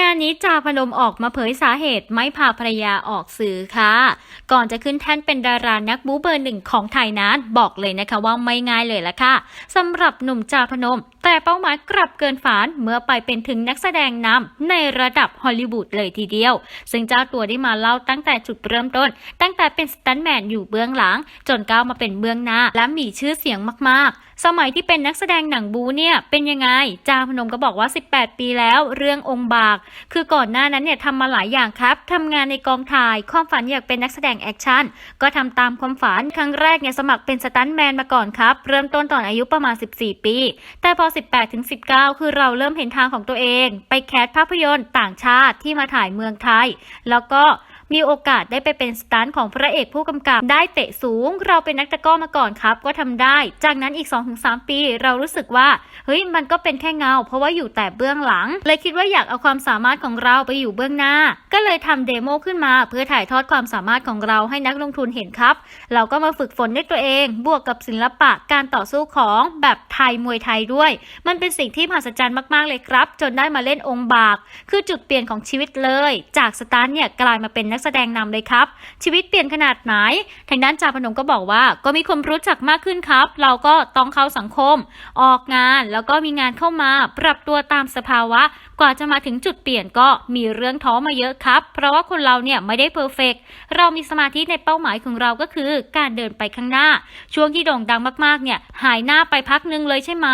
งานนี้จาพนมออกมาเผยสาเหตุไม่พาภรรยาออกสื่อค่ะ ก่อนจะขึ้นแท่นเป็นดารานักบูเบอร์หนึ่งของไทยนั้นบอกเลยนะคะว่าไม่ง่ายเลยละค่ะสำหรับหนุ่มจาพนม แต่เป้าหมายกลับเกินฝันเมื่อไปเป็นถึงนักแสดงนำในระดับฮอลลีวูดเลยทีเดียว ซึ่งเจ้าตัวได้มาเล่าตั้งแต่จุดเริ่มต้น ตั้งแต่เป็นสตันแมนอยู่เบื้องหลัง จนก้าวมาเป็นเบื้องหน้า และมีชื่อเสียงมากๆ สมัยที่เป็นนักแสดงหนังบูเนี่ยเป็นยังไง จาพนมก็บอกว่า 18 ปีแล้ว เรื่ององค์บาก คือก่อนหน้านั้นเนี่ยทำมาหลายอย่างครับทำงานในกองถ่ายความฝันอยากเป็นนักแสดงแอคชั่นก็ทำตามความฝันครั้งแรกเนี่ยสมัครเป็นสตันแมนมาก่อนครับเริ่มต้นตอนอายุประมาณ 14 ปี แต่พอ18ถึง19 คือเราเริ่มเห็นทางของตัวเอง ไปแคสภาพยนตร์ต่างชาติที่มาถ่ายเมืองไทย แล้วก็ มีโอกาสได้ไปเป็นสตันท์ของพระเอกผู้กำกับ ได้เตะสูง เราเป็นนักตะก้อมาก่อนครับ ก็ทำได้ จากนั้นอีก 2-3 ปี เรารู้สึกว่า เฮ้ย มันก็เป็นแค่เงา เพราะว่าอยู่แต่เบื้องหลัง เลยคิดว่าอยากเอาความสามารถของเราไปอยู่เบื้องหน้า ก็เลยทำเดโมขึ้นมา เพื่อถ่ายทอดความสามารถของเราให้นักลงทุนเห็นครับ เราก็มาฝึกฝนด้วยตัวเอง บวกกับศิลปะการต่อสู้ของแบบไทยมวยไทยด้วย มันเป็นสิ่งที่มหัศจรรย์มากๆเลยครับ จนได้มาเล่นองค์บาก คือจุดเปลี่ยนของชีวิตเลย จากสตาร์เนี่ยกลายมาเป็นนักแสดงนำเลยครับ ชีวิตเปลี่ยนขนาดไหน ทางด้านจาพนมก็บอกว่า ก็มีคนรู้จักมากขึ้นครับ เราก็ต้องเข้าสังคม ออกงานแล้วก็มีงานเข้ามา ปรับตัวตามสภาวะ กว่าจะมาถึงจุดเปลี่ยนก็มีเรื่องท้อมาเยอะครับ เพราะว่าคนเราเนี่ยไม่ได้เพอร์เฟกเรามีสมาธิในเป้าหมายของเราก็คือ การเดินไปข้างหน้า ช่วงที่โด่งดังมากๆเนี่ยหายหน้าไปพักหนึงเลยใช่ไหม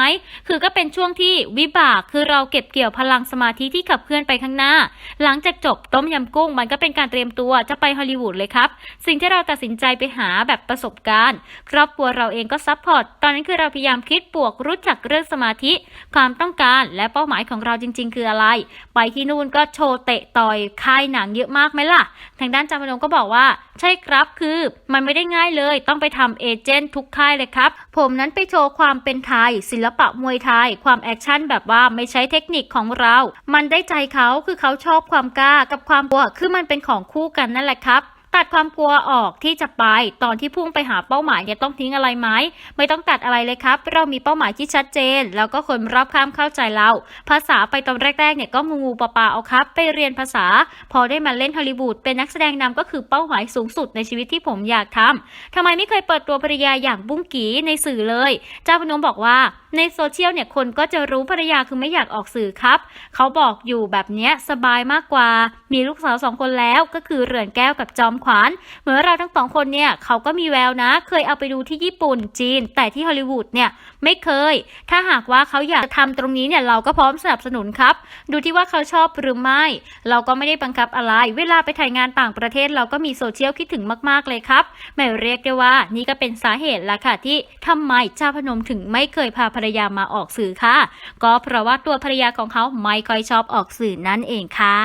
คือก็เป็นช่วงที่วิบากคือเราเก็บเกี่ยวพลังสมาธิที่ขับเคลื่อนไปข้างหน้า หลังจากจบต้มยำกุ้งมันก็เป็นการเตรียมตัวจะไปฮอลลีวูดเลยครับ สิ่งที่เราตัดสินใจไปหาแบบประสบการณ์ ครอบครัวเราเองก็ซัพพอร์ต ตอนนั้นคือเราพยายามคิดบวกรู้จักเรื่องสมาธิ ความต้องการและเป้าหมายของเราจริง ๆ คืออะไร ไปที่นู่นก็โชว์เตะต่อยค่ายหนังเยอะมากไหมล่ะ ทางด้านจามนมก็บอกว่า ใช่ครับคือมันไม่ได้ง่ายเลย ต้องไปทำเอเจนต์ทุกค่ายเลยครับ ผมนั้นไปโชว์ความเป็นไทย ศิลปะมวยไทย ความแอคชั่นแบบว่าไม่ใช้เทคนิคของเรา มันได้ใจเขาคือเขาชอบความกล้ากับความกลัวคือมันเป็นของคู่กันนั่นแหละครับ ตัดความกลัวออกที่จะไป ตอนที่พุ่งไปหาเป้าหมายเนี่ยต้องทิ้งอะไรไหมไม่ต้องตัดอะไรเลยครับ เรามีเป้าหมายที่ชัดเจน แล้วก็คนรอบข้ามเข้าใจเรา ภาษาไปตอนแรกๆเนี่ยก็งูงูปลาปลาเอาครับ ไปเรียนภาษา พอได้มาเล่นฮอลลีวูดเป็นนักแสดงนำก็คือเป้าหมายสูงสุดในชีวิตที่ผมอยากทำทำไมไม่เคยเปิดตัวภรรยาอย่างบุ้งกีในสื่อเลย เจ้าพนมบอกว่าในโซเชียลเนี่ยคนก็จะรู้ภรรยาคือไม่อยากออกสื่อครับ เขาบอกอยู่แบบเนี้ยสบายมากกว่า มีลูกสาวสองคนแล้วก็คือเรือนแก้วกับจอมขวัญเหมือนเราทั้งสองคนเนี่ยเขาก็มีแววนะ เคยเอาไปดูที่ญี่ปุ่นจีน แต่ที่ฮอลลีวูดเนี่ยไม่เคย ถ้าหากว่าเขาอยากจะทำตรงนี้เนี่ยเราก็พร้อมสนับสนุนครับ ดูที่ว่าเขาชอบหรือไม่ เราก็ไม่ได้บังคับอะไร เวลาไปถ่ายงานต่างประเทศเราก็มีโซเชียลคิดถึงมากๆเลยครับแม่เรียกได้ว่านี่ก็เป็นสาเหตุละค่ะที่ทำไมเจ้าพนมถึงไม่เคยพาภรรยามาออกสื่อค่ะ ก็เพราะว่าตัวภรรยาของเขาไม่ค่อยชอบออกสื่อนั่นเองค่ะ